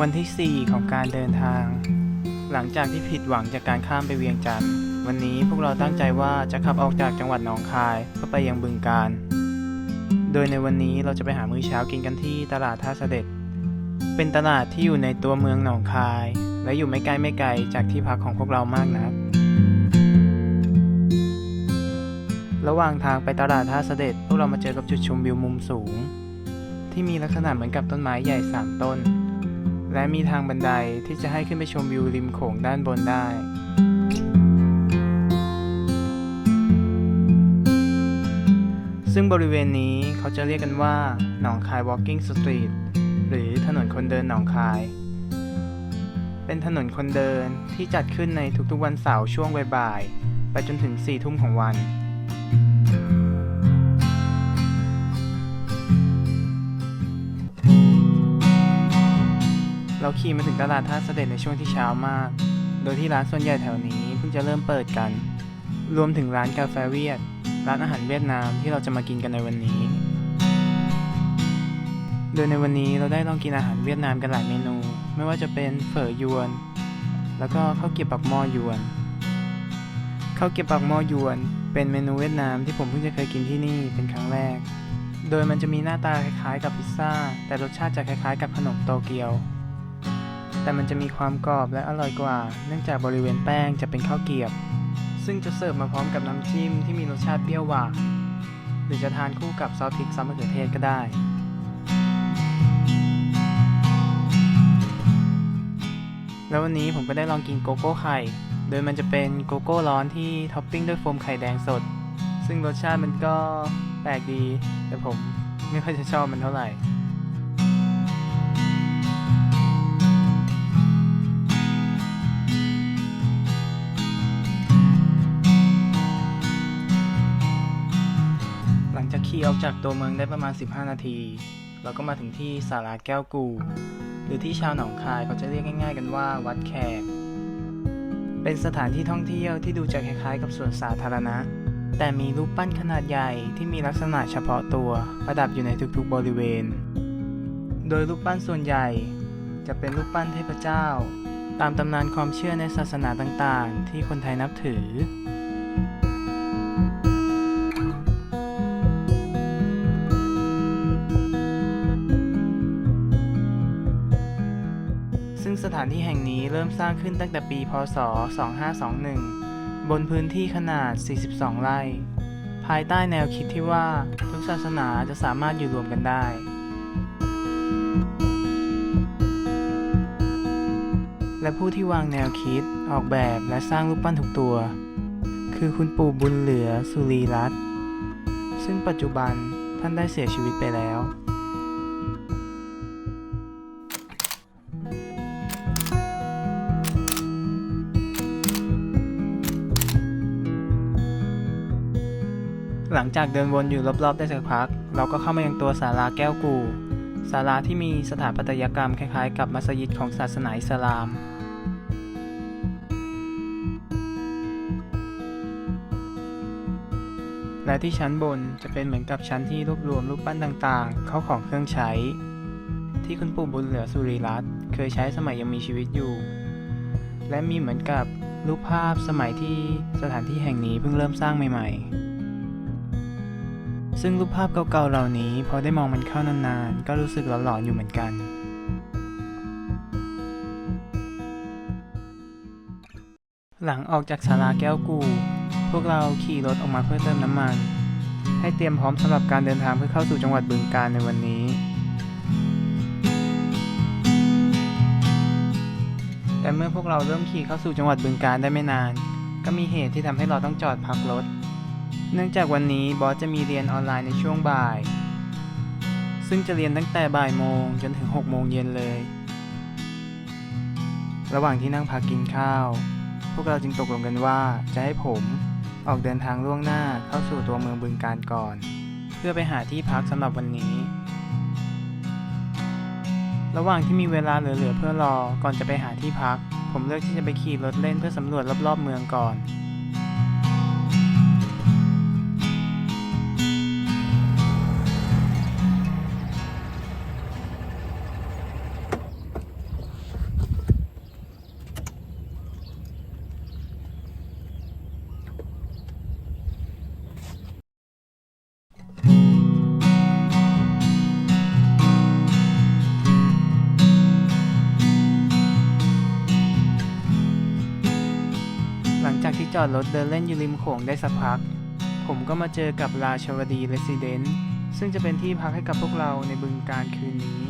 วันที่ 4 ของการเดินทาง หลังจากที่ผิดหวังจากการข้ามไปเวียงจันทร์ วันนี้พวกเราตั้งใจว่าจะขับออกจากจังหวัดหนองคายเพื่อไปยังบึงการ โดยในวันนี้เราจะไปหามื้อเช้ากินกันที่ตลาดท่าเสด็จ เป็นตลาดที่อยู่ในตัวเมืองหนองคาย และอยู่ไม่ไกลไม่ไกลจากที่พักของพวกเรามากนัก ระหว่างทางไปตลาดท่าเสด็จ พวกเรามาเจอกับจุดชมวิวมุมสูง ที่มีลักษณะเหมือนกับต้นไม้ใหญ่สามต้น และมีทางบันไดที่จะให้ขึ้นไปชมวิวริมโขงด้านบนได้ซึ่งบริเวณนี้เขาจะเรียกกันว่า หนองคาย Walking Street หรือถนนคนเดินหนองคาย เป็นถนนคนเดินที่จัดขึ้นในทุกๆวันเสาร์ช่วงบ่ายๆ ไปจนถึง4ทุ่มของวัน เราขี่มาถึงตลาดท่าเสด็จในช่วงที่เช้ามาก โดยที่ร้านส่วนใหญ่แถวนี้เพิ่งจะเริ่มเปิดกัน รวมถึงร้านกาแฟเวียด ร้านอาหารเวียดนามที่เราจะมากินกันในวันนี้ โดยในวันนี้เราได้ลองกินอาหารเวียดนามกันหลายเมนู ไม่ว่าจะเป็นเฝอยวน แล้วก็ข้าวเกี๊ยวปักหม้อยวนข้าวเกี๊ยวปักหม้อยวน เป็นเมนูเวียดนามที่ผมเพิ่งจะเคยกินที่นี่เป็นครั้งแรก โดยมันจะมีหน้าตาคล้ายๆกับพิซซ่า แต่รสชาติจะคล้ายๆกับขนมโตเกียว แต่มันจะมีความกรอบและอร่อยกว่า เนื่องจากบริเวณแป้งจะเป็นข้าวเกียบ ซึ่งจะเสิร์ฟมาพร้อมกับน้ำจิ้มที่มีรสชาติเปรี้ยวหวาน หรือจะทานคู่กับซอสพริกซอสมะเขือเทศก็ได้แล้ววันนี้ผมก็ได้ลองกินโกโก้ไข่ โดยมันจะเป็นโกโก้ร้อนที่ท็อปปิ้งด้วยโฟมไข่แดงสด ซึ่งรสชาติมันก็แปลกดี แต่ผมไม่ค่อยจะชอบมันเท่าไหร่ ออกจากตัวเมืองได้ประมาณ 15 นาที เราก็มาถึงที่ศาลาแก้วกู หรือที่ชาวหนองคายเขาจะเรียกง่าย ๆ กันว่าวัดแขก เป็นสถานที่ท่องเที่ยวที่ดูจะคล้ายๆ กับสวนสาธารณะ แต่มีรูปปั้นขนาดใหญ่ที่มีลักษณะเฉพาะตัวประดับอยู่ในทุกๆบริเวณ โดยรูปปั้นส่วนใหญ่จะเป็นรูปปั้นเทพเจ้า ตามตำนานความเชื่อในศาสนาต่างๆ ที่คนไทยนับถือ สถานที่แห่งนี้เริ่มสร้างขึ้นตั้งแต่ปี พศ 2521 บนพื้นที่ขนาด 42 ไร่ ภายใต้แนวคิดที่ว่าทุกศาสนาจะสามารถอยู่รวมกันได้และผู้ที่วางแนวคิด ออกแบบและสร้างรูปปั้นทุกตัว คือคุณปู่บุญเหลือสุรีรัตน์ซึ่งปัจจุบันท่านได้เสียชีวิตไปแล้ว จากเดินวนอยู่รอบๆได้สักพัก เราก็เข้ามายังตัวศาลาแก้วกูศาลาที่มีสถาปัตยกรรมคล้ายๆ กับมัสยิดของศาสนาอิสลาม และที่ชั้นบนจะเป็นเหมือนกับชั้นที่รวบรวมรูปปั้นต่างๆ เข้าของเครื่องใช้ ที่คุณปู่บุญเหลือสุริรัตน์เคยใช้สมัยยังมีชีวิตอยู่ และมีเหมือนกับรูปภาพสมัยที่สถานที่แห่งนี้เพิ่งเริ่มสร้างใหม่ ๆ ซึ่งรูปภาพเก่าๆเหล่านี้พอได้มองมันเข้านานๆ ก็รู้สึกหลอนๆอยู่เหมือนกัน หลังออกจากศาลาแก้วกู พวกเราขี่รถออกมาเพื่อเติมน้ำมัน ให้เตรียมพร้อมสำหรับการเดินทางเพื่อเข้าสู่จังหวัดบึงกาฬในวันนี้ แต่เมื่อพวกเราเริ่มขี่เข้าสู่จังหวัดบึงกาฬได้ไม่นาน ก็มีเหตุที่ทำให้เราต้องจอดพักรถ เนื่องจากวันนี้บอสจะมีเรียนออนไลน์ในช่วงบ่าย ซึ่งจะเรียนตั้งแต่บ่ายโมงจนถึง6โมงเย็นเลย ระหว่างที่นั่งพักกินข้าว พวกเราจึงตกลงกันว่าจะให้ผมออกเดินทางล่วงหน้าเข้าสู่ตัวเมืองบึงการก่อน เพื่อไปหาที่พักสำหรับวันนี้ ระหว่างที่มีเวลาเหลือๆเพื่อรอก่อนจะไปหาที่พัก ผมเลือกที่จะไปขี่รถเล่นเพื่อสำรวจรอบๆเมืองก่อน จอดรถเดินเล่นอยู่ริมโขงได้สักพัก ผมก็มาเจอกับราชวดีเรสซิเดนต์ซึ่งจะเป็นที่พักให้กับพวกเราในบึงการคืนนี้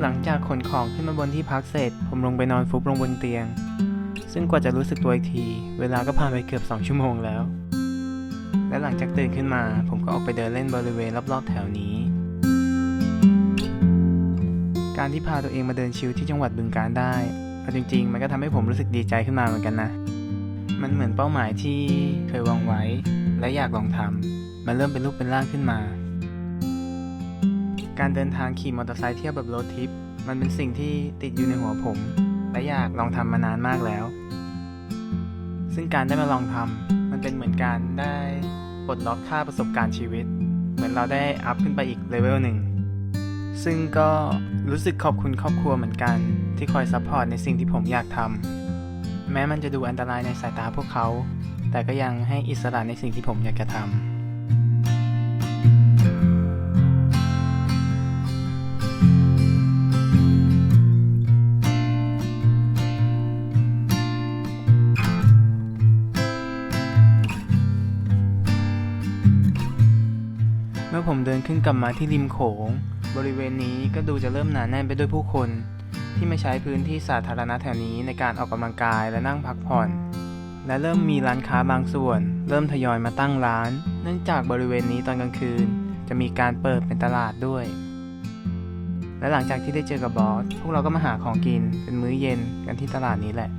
หลังจากขนของขึ้นมาบนที่พักเสร็จ ผมลงไปนอนฟุบลงบนเตียง ซึ่งกว่าจะรู้สึกตัวอีกที เวลาก็ผ่านไปเกือบ 2 ชั่วโมงแล้ว และหลังจากตื่นขึ้นมา ผมก็ออกไปเดินเล่นบริเวณรอบๆแถวนี้ การที่พาตัวเองมาเดินชิลที่จังหวัดบึงการได้เอาจริงๆ มันก็ทำให้ผมรู้สึกดีใจขึ้นมาเหมือนกันนะ มันเหมือนเป้าหมายที่เคยวางไว้ และอยากลองทำมันเริ่มเป็นรูปเป็นร่างขึ้นมา การเดินทางขี่มอเตอร์ไซค์เที่ยวแบบโรดทริป มันเป็นสิ่งที่ติดอยู่ในหัวผม และอยากลองทำมานานมากแล้ว ซึ่งการได้มาลองทำมันเป็นเหมือนการได้ปลดล็อกค่าประสบการณ์ชีวิต เหมือนเราได้อัพขึ้นไปอีกเลเวลหนึ่งซึ่งก็รู้สึกขอบคุณครอบครัวเหมือนกัน ที่คอยซัพพอร์ตในสิ่งที่ผมอยากทำแม้มันจะดูอันตรายในสายตาพวกเขา แต่ก็ยังให้อิสระในสิ่งที่ผมอยากจะทำ ขึ้นกลับมาที่ริมโขง บริเวณนี้ก็ดูจะเริ่มหนาแน่นไปด้วยผู้คน ที่มาใช้พื้นที่สาธารณะแถวนี้ในการออกกำลังกายและนั่งพักผ่อน และเริ่มมีร้านค้าบางส่วน เริ่มทยอยมาตั้งร้าน เนื่องจากบริเวณนี้ตอนกลางคืน จะมีการเปิดเป็นตลาดด้วย และหลังจากที่ได้เจอกับบอสพวกเราก็มาหาของกินเป็นมื้อเย็นกันที่ตลาดนี้แหละ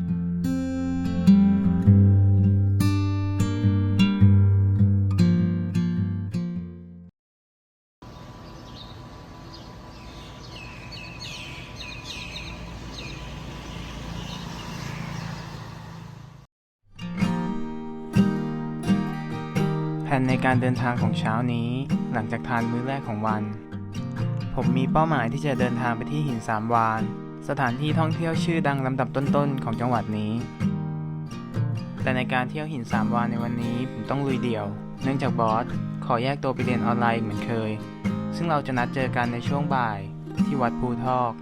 การเดินทางของเช้านี้ หลังจากทานมื้อแรกของวัน ผมมีเป้าหมายที่จะเดินทางไปที่หินสามวาน สถานที่ท่องเที่ยวชื่อดังลำดับต้นๆ ของจังหวัดนี้ แต่ในการเที่ยวหินสามวานในวันนี้ผมต้องลุยเดี่ยว เนื่องจากบอสขอแยกตัวไปเรียนออนไลน์อีกเหมือนเคย ซึ่งเราจะนัดเจอกันในช่วงบ่ายที่วัดภูทอก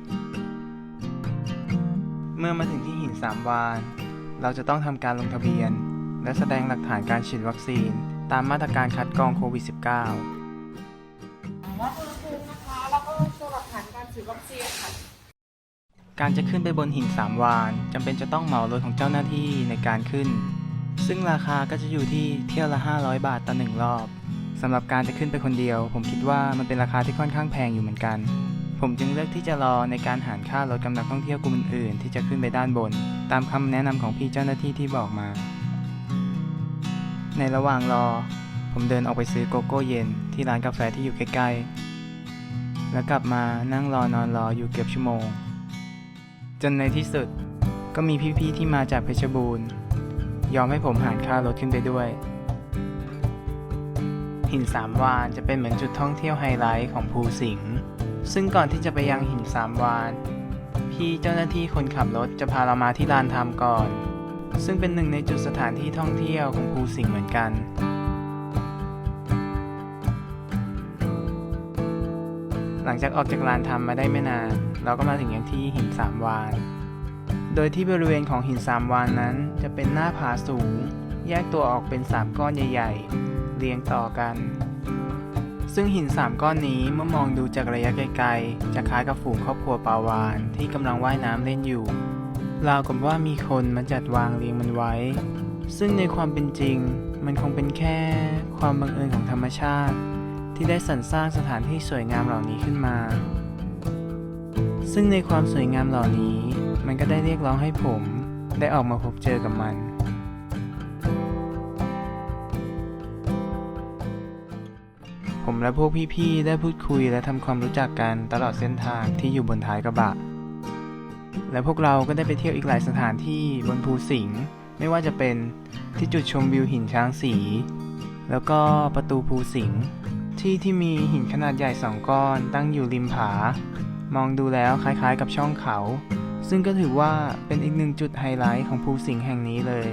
เมื่อมาถึงที่หินสามวาน เราจะต้องทำการลงทะเบียน และแสดงหลักฐานการฉีดวัคซีน ตามมาตรการคัดกรองโควิด -19 วัดอุณหภูมินะคะ แล้วก็ตัวหลักฐานการฉีดวัคซีนค่ะ การจะขึ้นไปบนหินสามวานจำเป็นจะต้องเหมารถของเจ้าหน้าที่ในการขึ้น ซึ่งราคาก็จะอยู่ที่เที่ยวละ 500 บาทต่อหนึ่งรอบสำหรับการจะขึ้นไปคนเดียว ผมคิดว่ามันเป็นราคาที่ค่อนข้างแพงอยู่เหมือนกัน ผมจึงเลือกที่จะรอในการหารค่ารถกำลังท่องเที่ยวกลุ่มอื่นๆที่จะขึ้นไปด้านบน ตามคำแนะนำของพี่เจ้าหน้าที่ที่บอกมา ในระหว่างรอ ผมเดินออกไปซื้อโกโก้เย็นที่ร้านกาแฟที่อยู่ใกล้ๆ แล้วกลับมานั่งรอนอนรออยู่เกือบชั่วโมง จนในที่สุดก็มีพี่ๆที่มาจากเพชรบูรณ์ ยอมให้ผมหารค่ารถขึ้นไปด้วย หินสามวานจะเป็นเหมือนจุดท่องเที่ยวไฮไลท์ของภูสิงห์ซึ่งก่อนที่จะไปยังหินสามวาน พี่เจ้าหน้าที่คนขับรถจะพาเรามาที่ลานธรรมก่อน ซึ่งเป็นหนึ่งในจุดสถานที่ท่องเที่ยวของภูสิงห์เหมือนกัน หลังจากออกจากลานธรรมมาได้ไม่นาน เราก็มาถึงยังที่หินสามวาน โดยที่บริเวณของหินสามวานนั้น จะเป็นหน้าผาสูง แยกตัวออกเป็นสามก้อนใหญ่ ๆ เรียงต่อกันซึ่งหินสามก้อนนี้เมื่อมองดูจากระยะไกลๆ จะคล้ายกับฝูงครอบครัวปลาวานที่กำลังว่ายน้ำเล่นอยู่ ราวกับว่ามีคนมาจัดวางเรียงมันไว้ ซึ่งในความเป็นจริง มันคงเป็นแค่ความบังเอิญของธรรมชาติ ที่ได้สรรสร้างสถานที่สวยงามเหล่านี้ขึ้นมา ซึ่งในความสวยงามเหล่านี้ มันก็ได้เรียกร้องให้ผมได้ออกมาพบเจอกับมันผมและพวกพี่ๆ ได้พูดคุยและทำความรู้จักกันตลอดเส้นทางที่อยู่บนท้ายกระบะ และพวกเราก็ได้ไปเที่ยวอีกหลายสถานที่บนภูสิงห์ไม่ว่าจะเป็นที่จุดชมวิวหินช้างสี แล้วก็ประตูภูสิงห์ที่ที่มีหินขนาดใหญ่สองก้อนตั้งอยู่ริมผา มองดูแล้วคล้ายๆกับช่องเขา ซึ่งก็ถือว่าเป็นอีกหนึ่งจุดไฮไลท์ของภูสิงห์แห่งนี้เลย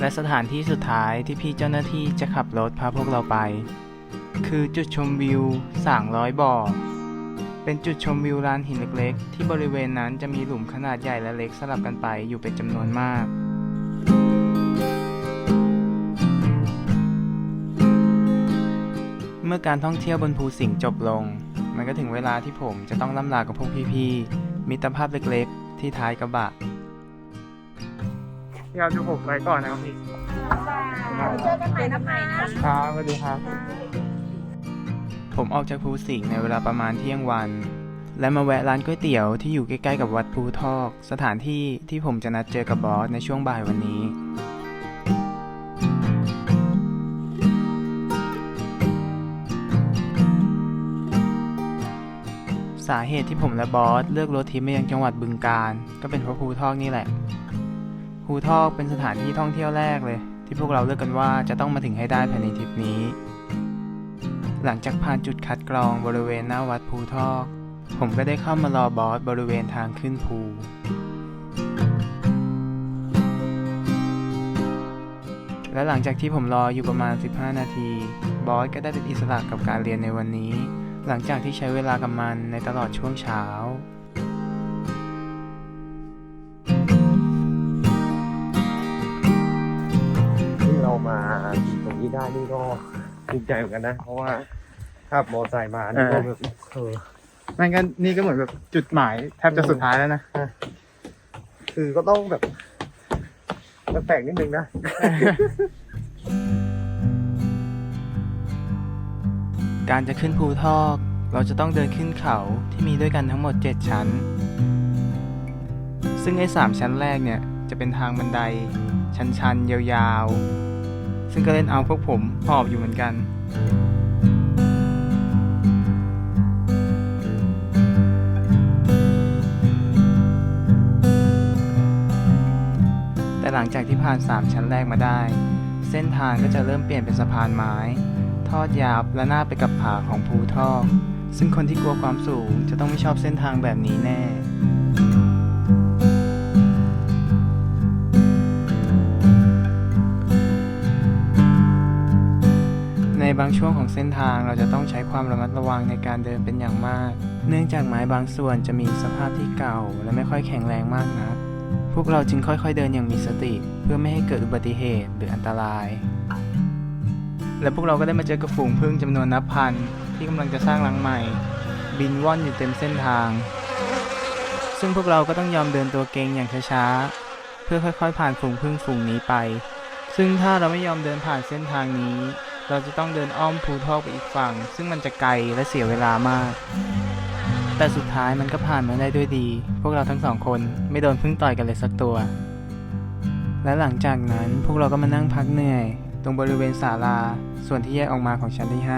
และสถานที่สุดท้ายที่พี่เจ้าหน้าที่จะขับรถพาพวกเราไป คือจุดชมวิวส่างร้อยบ่อ เป็นจุดชมวิวลานหินเล็กๆ ที่บริเวณนั้นจะมีหลุมขนาดใหญ่และเล็กสลับกันไปอยู่เป็นจำนวนมากเมื่อการท่องเที่ยวบนภูสิงห์จบลง มันก็ถึงเวลาที่ผมจะต้องล่ำลากับพวกพี่ๆ มิตรภาพเล็กๆ ที่ท้ายกระบะพี่เอาดูผมไปก่อนนะครับพี่เจอกันใหม่นะคะครับสวัสดีครับ ผมออกจากภูสิงห์ในเวลาประมาณเที่ยงวัน และมาแวะร้านก๋วยเตี๋ยวที่อยู่ใกล้ ๆ กับวัดภูทอก สถานที่ที่ผมจะนัดเจอกับบอสในช่วงบ่ายวันนี้สาเหตุที่ผมและบอสเลือกรถทิปมายังจังหวัดบึงกาฬก็เป็นเพราะภูทอกนี่แหละภูทอกเป็นสถานที่ท่องเที่ยวแรกเลย ที่พวกเราเลือกกันว่าจะต้องมาถึงให้ได้ภายในทริปนี้ หลังจากผ่านจุดคัดกรองบริเวณหน้าวัดภูทอก ผมก็ได้เข้ามารอบอสบริเวณทางขึ้นภูและหลังจากที่ผมรออยู่ประมาณ 15 นาที บอสก็ได้เป็นอิสระกับการเรียนในวันนี้ หลังจากที่ใช้เวลากับมันในตลอดช่วงเช้า ที่เรามาถึงตรงนี้ได้นี่ก็ ภูมิใจเหมือนกันนะ เพราะว่าขับมอเตอร์ไซค์มานี่ก็แบบเออนั่นก็นี่ก็เหมือนแบบจุดหมายแทบจะสุดท้ายแล้วนะ คือก็ต้องแบบแปลกๆนิดนึงนะ การจะขึ้นภูทอก เราจะต้องเดินขึ้นเขาที่มีด้วยกันทั้งหมด 7 ชั้น ซึ่งไอ้สามชั้นแรกเนี่ย จะเป็นทางบันได ชันๆ ยาวๆ ซึ่งก็เล่นเอาพวกผมหอบอยู่เหมือนกัน แต่หลังจากที่ผ่าน 3 ชั้นแรกมาได้ เส้นทางก็จะเริ่มเปลี่ยนเป็นสะพานไม้ ทอดยาวและหน้าไปกับผาของภูทอกซึ่งคนที่กลัวความสูงจะต้องไม่ชอบเส้นทางแบบนี้แน่ ในบางช่วงของเส้นทางเราจะต้องใช้ความระมัดระวังในการเดินเป็นอย่างมาก เนื่องจากไม้บางส่วนจะมีสภาพที่เก่า และไม่ค่อยแข็งแรงมากนัก พวกเราจึงค่อยๆเดินอย่างมีสติ เพื่อไม่ให้เกิดอุบัติเหตุหรืออันตราย และพวกเราก็ได้มาเจอกับฝูงผึ้งจำนวนนับพันที่กำลังจะสร้างรังใหม่ บินว่อนอยู่เต็มเส้นทาง ซึ่งพวกเราก็ต้องยอมเดินตัวเกงอย่างช้าๆเพื่อค่อยๆ ผ่านฝูงผึ้งฝูงนี้ไป ซึ่งถ้าเราไม่ยอมเดินผ่านเส้นทางนี้ เราจะต้องเดินอ้อมภูทอกไปอีกฝั่ง ซึ่งมันจะไกลและเสียเวลามาก แต่สุดท้ายมันก็ผ่านมาได้ด้วยดี พวกเราทั้งสองคนไม่โดนพึ่งต่อยกันเลยสักตัว และหลังจากนั้นพวกเราก็มานั่งพักเหนื่อย ตรงบริเวณศาลา ส่วนที่แยกออกมาของชั้นที่ 5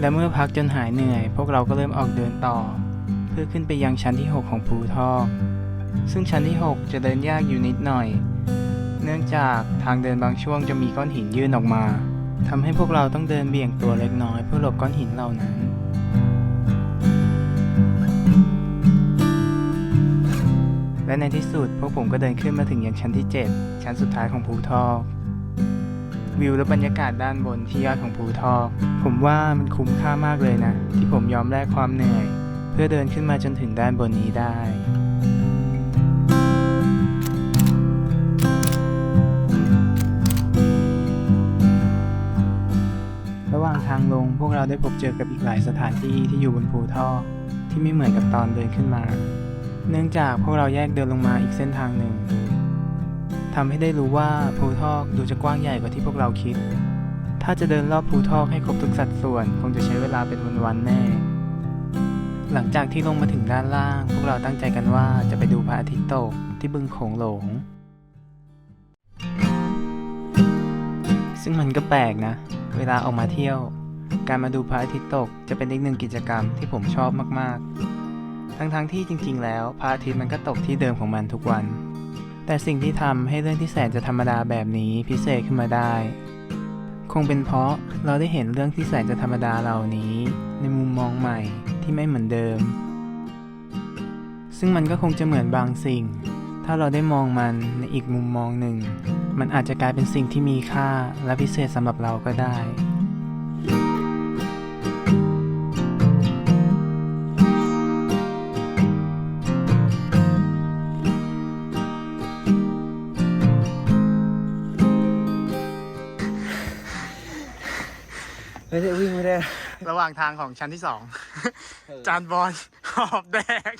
และเมื่อพักจนหายเหนื่อย พวกเราก็เริ่มออกเดินต่อ เพื่อขึ้นไปยังชั้นที่ 6 ของภูทอก ซึ่งชั้นที่ 6 จะเดินยากอยู่นิดหน่อย เนื่องจากทางเดินบางช่วงจะมีก้อนหินยื่นออกมาทำให้พวกเราต้องเดินเบี่ยงตัวเล็กน้อยเพื่อหลบก้อนหินเหล่านั้นและในที่สุดพวกผมก็เดินขึ้นมาถึงยังชั้นที่ 7 ชั้นสุดท้ายของภูทอก วิวและบรรยากาศด้านบนที่ยอดของภูทอก ผมว่ามันคุ้มค่ามากเลยนะ ที่ผมยอมแลกความเหนื่อย เพื่อเดินขึ้นมาจนถึงด้านบนนี้ได้ ทางลงพวกเราได้พบเจอกับอีกหลายสถานที่ที่อยู่บนภูทอกที่ไม่เหมือนกับตอนเดินขึ้นมา เนื่องจากพวกเราแยกเดินลงมาอีกเส้นทางหนึ่งทำให้ได้รู้ว่าภูทอกดูจะกว้างใหญ่กว่าที่พวกเราคิด ถ้าจะเดินรอบภูทอกให้ครบทุกสัดส่วน คงจะใช้เวลาเป็นวันๆแน่ หลังจากที่ลงมาถึงด้านล่าง พวกเราตั้งใจกันว่าจะไปดูพระอาทิตย์ตกที่บึงโขงหลง ซึ่งมันก็แปลกนะ เวลาออกมาเที่ยว การมาดูพระอาทิตย์ตกจะเป็นอีกหนึ่งกิจกรรมที่ผมชอบมากๆ ทั้งๆที่จริง ๆ แล้วพระอาทิตย์มันก็ตกที่เดิมของมันทุกวัน แต่สิ่งที่ทำให้เรื่องที่แสนจะธรรมดาแบบนี้พิเศษขึ้นมาได้ คงเป็นเพราะเราได้เห็นเรื่องที่แสนจะธรรมดาเหล่านี้ ในมุมมองใหม่ที่ไม่เหมือนเดิม ซึ่งมันก็คงจะเหมือนบางสิ่ง ถ้าเราได้มองมันในอีกมุมมองหนึ่ง มันอาจจะกลายเป็นสิ่งที่มีค่าและพิเศษสำหรับเราก็ได้ไม่ได้วิ่งไม่ได้ ระหว่างทางของชั้นที่สอง จานบอลหอบแดก